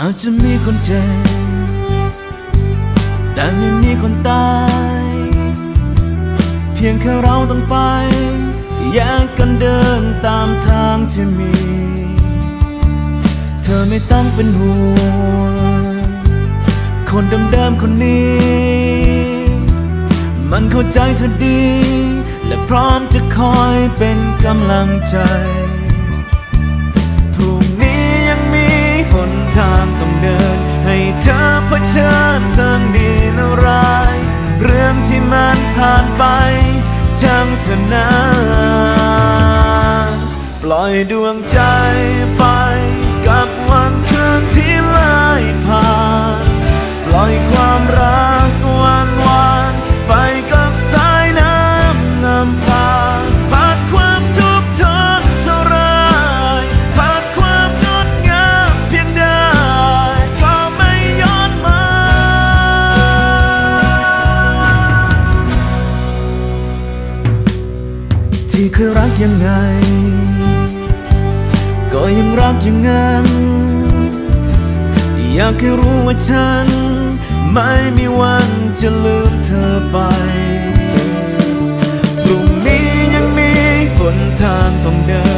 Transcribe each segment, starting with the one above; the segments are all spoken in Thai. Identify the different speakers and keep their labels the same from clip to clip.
Speaker 1: อาจจะมีคนเจ็บแต่ไม่มีคนตาย เพียงแค่เราต้องไป แยกกันเดินตามทางที่มี เธอไม่ต้องเป็นห่วงคนเดิมๆคนนี้ มันเข้าใจเธอดี และพร้อมจะคอยเป็นกำลังใจ ผ่านไปช่างเถอะนะปล่อยดวงใจไปกับวันคืนที่ไล่ผ่าน ปล่อยความรัก เคยรักยังไง ก็ยังรักอย่างนั้น อยากให้รู้ว่าฉัน ไม่มีวันจะลืมเธอไปพรุ่งนี้ยังมีหนทางต้องเดิน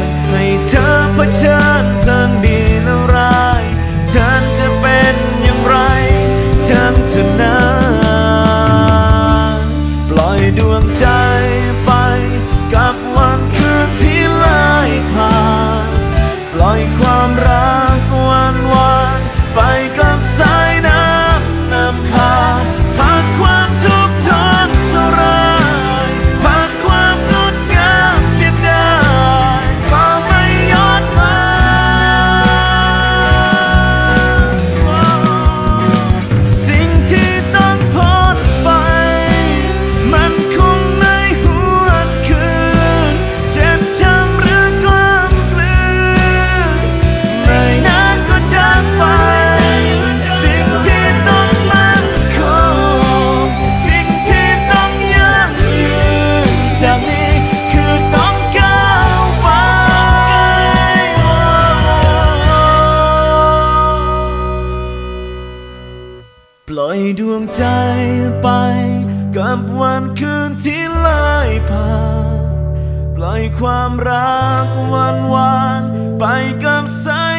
Speaker 1: งใจไป กับวันคืนที่ไล่ผ่านปล่อยความรักวันวานไปกับสาย